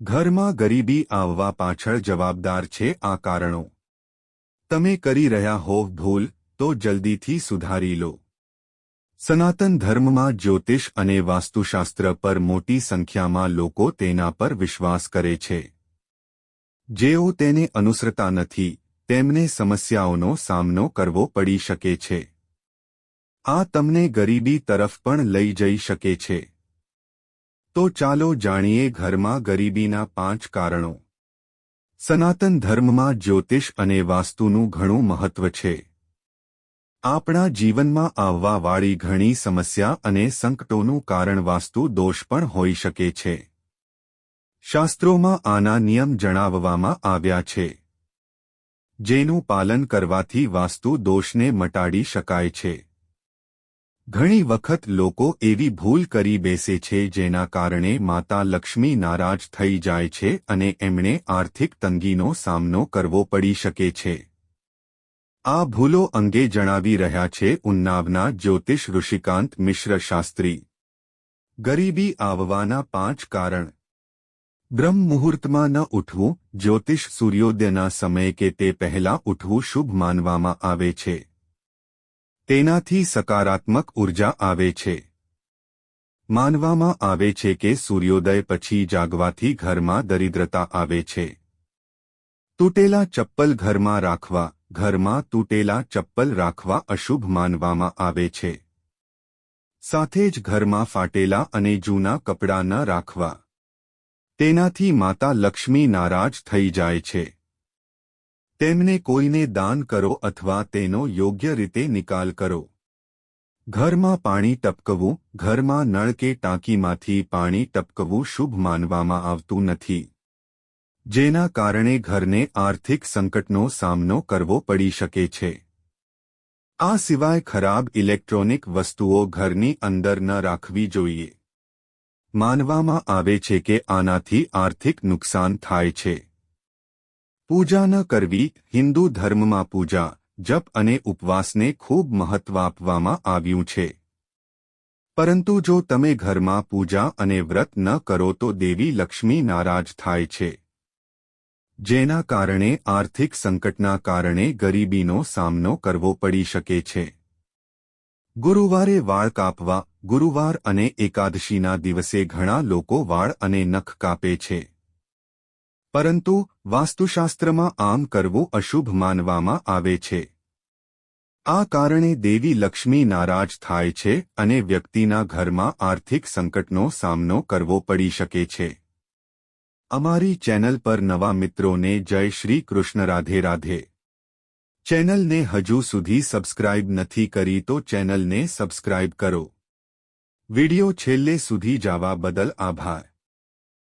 ઘરમાં ગરીબી આવવા પાછળ જવાબદાર છે આ કારણો. તમે કરી રહ્યા હોવ ભૂલ, તો જલ્દીથી સુધારી લો. સનાતન ધર્મમાં જ્યોતિષ અને વાસ્તુશાસ્ત્ર પર મોટી સંખ્યામાં લોકો તેના પર વિશ્વાસ કરે છે. જેઓ તેને અનુસરતા નથી, તેમને સમસ્યાઓનો સામનો કરવો પડી શકે છે. આ તમને ગરીબી તરફ પણ લઈ જઈ શકે છે. તો ચાલો જાણીએ ઘરમાં ગરીબીના પાંચ કારણો. સનાતન ધર્મમાં જ્યોતિષ અને વાસ્તુનું ઘણું મહત્વ છે. આપણા જીવનમાં આવવાવાળી ઘણી સમસ્યા અને સંકટોનું કારણ વાસ્તુ દોષ પણ હોઈ શકે છે. શાસ્ત્રોમાં આના નિયમ જણાવવામાં આવ્યા છે. જેનું પાલન કરવાથી વાસ્તુ દોષને મટાડી શકાય છે. ઘણી વખત લોકો એવી ભૂલ કરી બેસે છે જેના કારણે માતા લક્ષ્મી નારાજ થઈ જાય છે અને એમણે આર્થિક તંગીનો સામનો કરવો પડી શકે છે. આ ભૂલો અંગે જણાવી રહ્યા છે ઉન્નાવના જ્યોતિષ ઋષિકાંત મિશ્ર શાસ્ત્રી. ગરીબી આવવાના પાંચ કારણ. બ્રહ્મ મુહૂર્તમાં ન ઉઠવું, જ્યોતિષ સૂર્યોદયના સમયે કે તે પહેલા ઉઠવું શુભ માનવામાં આવે છે. તેનાથી સકારાત્મક ઊર્જા આવે છે. માનવામાં આવે છે કે સૂર્યોદય પછી જાગવાથી ઘરમાં દરિદ્રતા આવે છે. તૂટેલા ચપ્પલ ઘરમાં રાખવા, ઘરમાં તૂટેલા ચપ્પલ રાખવા અશુભ માનવામાં આવે છે. સાથે જ ઘરમાં ફાટેલા અને જૂના કપડાં ન રાખવા. તેનાથી માતા લક્ષ્મી નારાજ થઈ જાય છે. તેમને કોઈને દાન કરો અથવા તેનો યોગ્ય રીતે નિકાલ કરો. ઘરમાં પાણી ટપકવું, ઘરમાં નળ કે ટાંકીમાંથી પાણી ટપકવું શુભ માનવામાં આવતું નથી. જેના કારણે ઘરને આર્થિક સંકટનો સામનો કરવો પડી શકે છે. આ સિવાય ખરાબ ઇલેક્ટ્રોનિક વસ્તુઓ ઘરની અંદર ન રાખવી જોઈએ. માનવામાં આવે છે કે આનાથી આર્થિક નુકસાન થાય છે. પૂજા ન કરવી, હિન્દુ ધર્મમાં પૂજા, જપ અને ઉપવાસને ખૂબ મહત્વ આપવામાં આવ્યું છે. પરંતુ જો તમે ઘરમાં પૂજા અને વ્રત ન કરો તો દેવી લક્ષ્મી નારાજ થાય છે. જેના કારણે આર્થિક સંકટના કારણે ગરીબીનો સામનો કરવો પડી શકે છે. ગુરુવારે વાળ કાપવા, ગુરુવાર અને એકાદશીના દિવસે ઘણા લોકો વાળ અને નખ કાપે છે. પરંતુ વાસ્તુશાસ્ત્રમાં આમ કરવું અશુભ માનવામાં આવે છે. આ કારણે દેવી લક્ષ્મી નારાજ થાય છે અને વ્યક્તિના ઘરમાં આર્થિક સંકટનો સામનો કરવો પડી શકે છે. અમારી ચેનલ પર નવા મિત્રોને જય શ્રી કૃષ્ણ રાધે રાધે. ચેનલને હજુ સુધી સબસ્ક્રાઇબ નથી કરી તો ચેનલને સબસ્ક્રાઇબ કરો. વિડિયો છેલ્લે સુધી જવા બદલ આભાર.